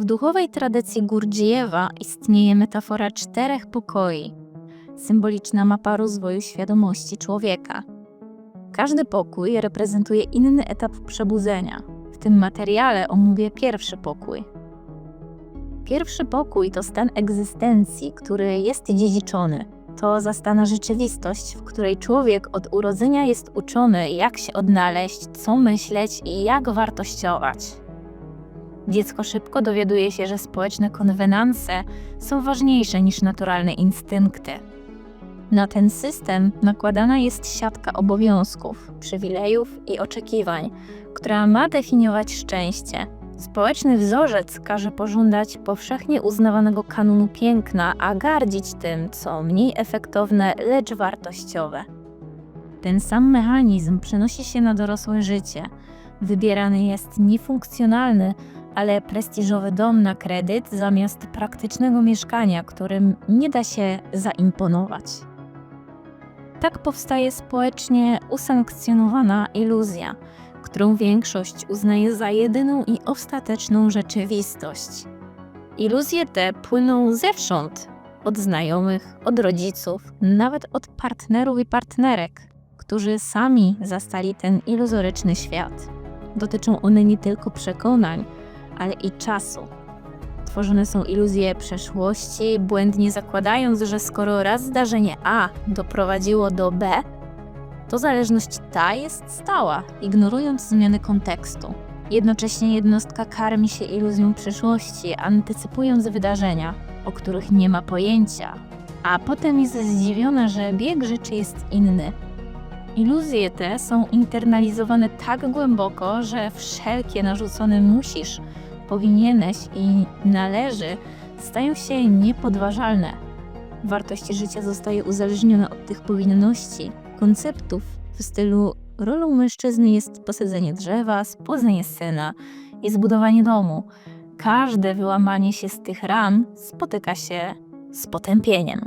W duchowej tradycji Gurdziejewa istnieje metafora czterech pokoi, symboliczna mapa rozwoju świadomości człowieka. Każdy pokój reprezentuje inny etap przebudzenia. W tym materiale omówię pierwszy pokój. Pierwszy pokój to stan egzystencji, który jest dziedziczony. To zastana rzeczywistość, w której człowiek od urodzenia jest uczony, jak się odnaleźć, co myśleć i jak wartościować. Dziecko szybko dowiaduje się, że społeczne konwenanse są ważniejsze niż naturalne instynkty. Na ten system nakładana jest siatka obowiązków, przywilejów i oczekiwań, która ma definiować szczęście. Społeczny wzorzec każe pożądać powszechnie uznawanego kanonu piękna, a gardzić tym, co mniej efektowne, lecz wartościowe. Ten sam mechanizm przenosi się na dorosłe życie. Wybierany jest niefunkcjonalny, ale prestiżowy dom na kredyt zamiast praktycznego mieszkania, którym nie da się zaimponować. Tak powstaje społecznie usankcjonowana iluzja, którą większość uznaje za jedyną i ostateczną rzeczywistość. Iluzje te płyną zewsząd od znajomych, od rodziców, nawet od partnerów i partnerek, którzy sami zastali ten iluzoryczny świat. Dotyczą one nie tylko przekonań, ale i czasu. Tworzone są iluzje przeszłości, błędnie zakładając, że skoro raz zdarzenie A doprowadziło do B, to zależność ta jest stała, ignorując zmiany kontekstu. Jednocześnie jednostka karmi się iluzją przyszłości, antycypując wydarzenia, o których nie ma pojęcia, a potem jest zdziwiona, że bieg rzeczy jest inny. Iluzje te są internalizowane tak głęboko, że wszelkie narzucone musisz, powinieneś i należy stają się niepodważalne. Wartość życia zostaje uzależniona od tych powinności, konceptów w stylu rolą mężczyzny jest posadzenie drzewa, spłodzenie syna i zbudowanie domu. Każde wyłamanie się z tych ram spotyka się z potępieniem.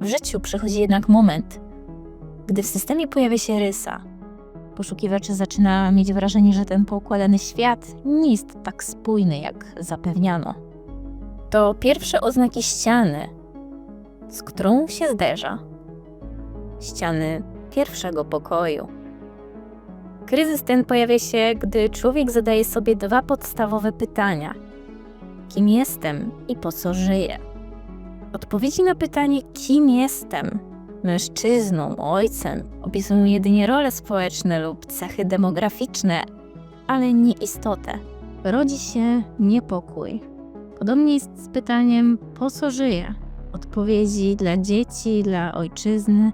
W życiu przychodzi jednak moment, gdy w systemie pojawia się rysa. Poszukiwacz zaczyna mieć wrażenie, że ten poukładany świat nie jest tak spójny, jak zapewniano. To pierwsze oznaki ściany, z którą się zderza ściany pierwszego pokoju. Kryzys ten pojawia się, gdy człowiek zadaje sobie dwa podstawowe pytania: kim jestem i po co żyję? Odpowiedzi na pytanie, kim jestem, mężczyzną, ojcem, opisują jedynie role społeczne lub cechy demograficzne, ale nie istotę. Rodzi się niepokój. Podobnie jest z pytaniem, po co żyję? Odpowiedzi dla dzieci, dla ojczyzny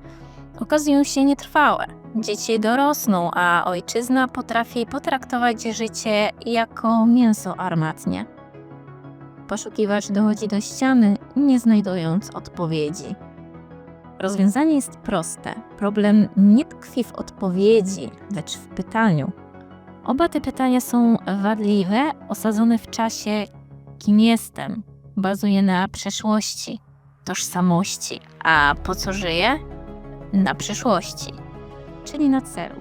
okazują się nietrwałe. Dzieci dorosną, a ojczyzna potrafi potraktować życie jako mięso armatnie. Poszukiwacz dochodzi do ściany, nie znajdując odpowiedzi. Rozwiązanie jest proste. Problem nie tkwi w odpowiedzi, lecz w pytaniu. Oba te pytania są wadliwe, osadzone w czasie kim jestem, bazuje na przeszłości, tożsamości, a po co żyję? Na przyszłości, czyli na celu.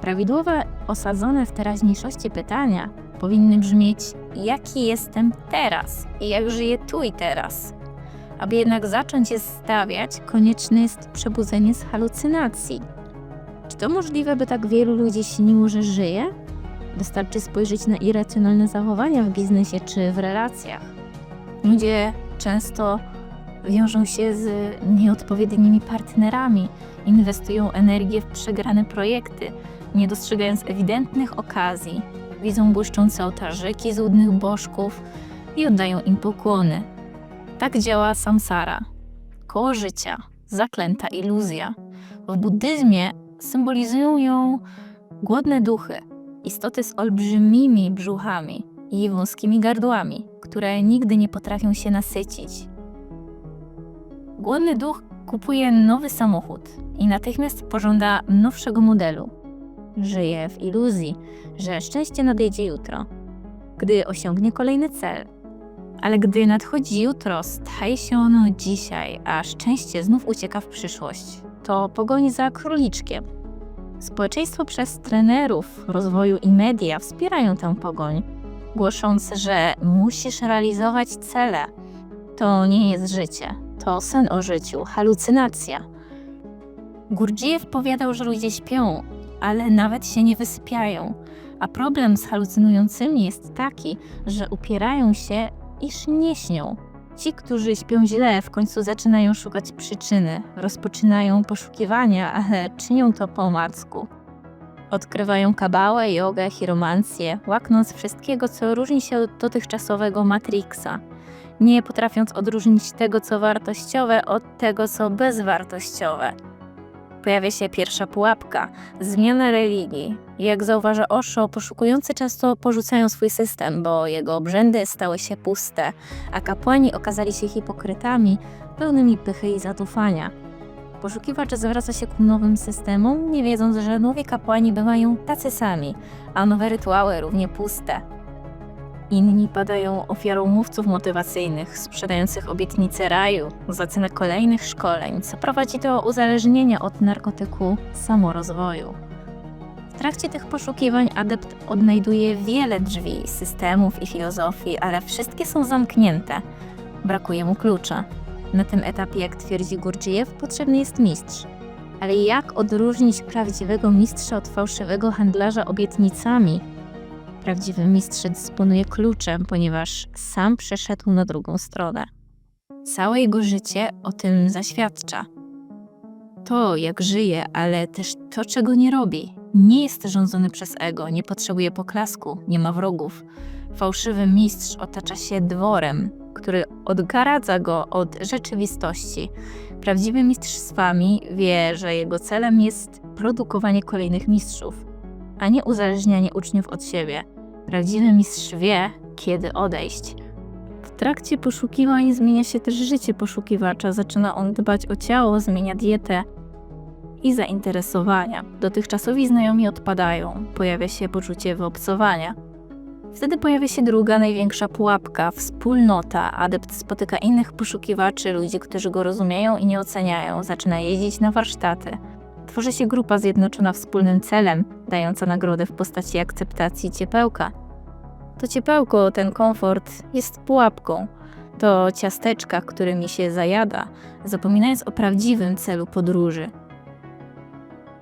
Prawidłowe, osadzone w teraźniejszości pytania powinny brzmieć: jaki jestem teraz i jak żyję tu i teraz? Aby jednak zacząć je stawiać, konieczne jest przebudzenie z halucynacji. Czy to możliwe, by tak wielu ludzi śniło, że żyje? Wystarczy spojrzeć na irracjonalne zachowania w biznesie czy w relacjach. Ludzie często wiążą się z nieodpowiednimi partnerami, inwestują energię w przegrane projekty, nie dostrzegając ewidentnych okazji. Widzą błyszczące ołtarzyki złudnych bożków i oddają im pokłony. Tak działa samsara. Koło życia, zaklęta iluzja. W buddyzmie symbolizują ją głodne duchy, istoty z olbrzymimi brzuchami i wąskimi gardłami, które nigdy nie potrafią się nasycić. Głodny duch kupuje nowy samochód i natychmiast pożąda nowszego modelu. Żyje w iluzji, że szczęście nadejdzie jutro, gdy osiągnie kolejny cel. Ale gdy nadchodzi jutro, staje się ono dzisiaj, a szczęście znów ucieka w przyszłość. To pogoni za króliczkiem. Społeczeństwo przez trenerów rozwoju i media wspierają tę pogoń. głoszące, że musisz realizować cele. To nie jest życie, to sen o życiu, halucynacja. Gurdjieff powiadał, że ludzie śpią, ale nawet się nie wysypiają. A problem z halucynującymi jest taki, że upierają się, iż nie śnią. Ci, którzy śpią źle, w końcu zaczynają szukać przyczyny, rozpoczynają poszukiwania, ale czynią to po omacku. Odkrywają kabałę, jogę, chiromancję, łaknąc wszystkiego, co różni się od dotychczasowego Matrixa, nie potrafiąc odróżnić tego, co wartościowe, od tego, co bezwartościowe. Pojawia się pierwsza pułapka zmiana religii. Jak zauważa Osho, poszukujący często porzucają swój system, bo jego obrzędy stały się puste, a kapłani okazali się hipokrytami, pełnymi pychy i zadufania. Poszukiwacz zwraca się ku nowym systemom, nie wiedząc, że nowi kapłani bywają tacy sami, a nowe rytuały równie puste. Inni padają ofiarą mówców motywacyjnych, sprzedających obietnice raju za cenę kolejnych szkoleń, co prowadzi do uzależnienia od narkotyku samorozwoju. W trakcie tych poszukiwań adept odnajduje wiele drzwi, systemów i filozofii, ale wszystkie są zamknięte. Brakuje mu klucza. Na tym etapie, jak twierdzi Gurdjieff, potrzebny jest mistrz. Ale jak odróżnić prawdziwego mistrza od fałszywego handlarza obietnicami? Prawdziwy mistrz dysponuje kluczem, ponieważ sam przeszedł na drugą stronę. Całe jego życie o tym zaświadcza. To, jak żyje, ale też to, czego nie robi. Nie jest rządzony przez ego, nie potrzebuje poklasku, nie ma wrogów. Fałszywy mistrz otacza się dworem, który odgaradza go od rzeczywistości. Prawdziwy mistrz swami wie, że jego celem jest produkowanie kolejnych mistrzów, a nie uzależnianie uczniów od siebie. Prawdziwy mistrz wie, kiedy odejść. W trakcie poszukiwań zmienia się też życie poszukiwacza. Zaczyna on dbać o ciało, zmienia dietę i zainteresowania. Dotychczasowi znajomi odpadają, pojawia się poczucie wyobcowania. Wtedy pojawia się druga największa pułapka wspólnota. Adept spotyka innych poszukiwaczy, ludzi, którzy go rozumieją i nie oceniają. Zaczyna jeździć na warsztaty. Tworzy się grupa zjednoczona wspólnym celem, dająca nagrodę w postaci akceptacji ciepełka. To ciepełko, ten komfort jest pułapką. To ciasteczka, którymi się zajada, zapominając o prawdziwym celu podróży.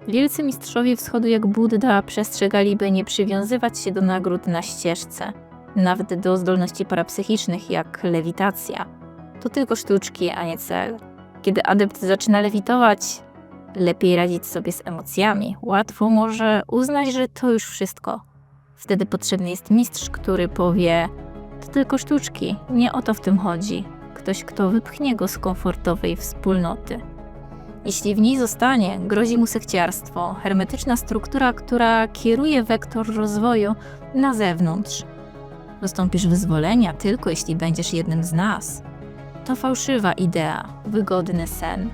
Wielcy mistrzowie wschodu jak Buddha przestrzegali, by nie przywiązywać się do nagród na ścieżce, nawet do zdolności parapsychicznych jak lewitacja. To tylko sztuczki, a nie cel. Kiedy adept zaczyna lewitować, lepiej radzić sobie z emocjami. Łatwo może uznać, że to już wszystko. Wtedy potrzebny jest mistrz, który powie: To tylko sztuczki, nie o to w tym chodzi. Ktoś, kto wypchnie go z komfortowej wspólnoty. Jeśli w niej zostanie, grozi mu sekciarstwo, hermetyczna struktura, która kieruje wektor rozwoju na zewnątrz. Dostąpisz wyzwolenia tylko jeśli będziesz jednym z nas. To fałszywa idea, wygodny sen.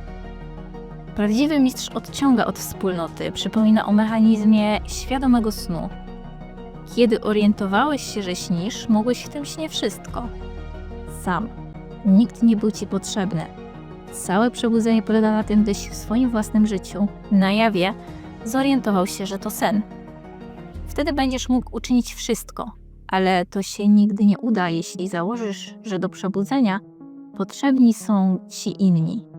Prawdziwy mistrz odciąga od wspólnoty, przypomina o mechanizmie świadomego snu. Kiedy orientowałeś się, że śnisz, mogłeś w tym śnie wszystko. Sam. Nikt nie był ci potrzebny. Całe przebudzenie polega na tym, byś w swoim własnym życiu, na jawie, zorientował się, że to sen. Wtedy będziesz mógł uczynić wszystko, ale to się nigdy nie uda, jeśli założysz, że do przebudzenia potrzebni są ci inni.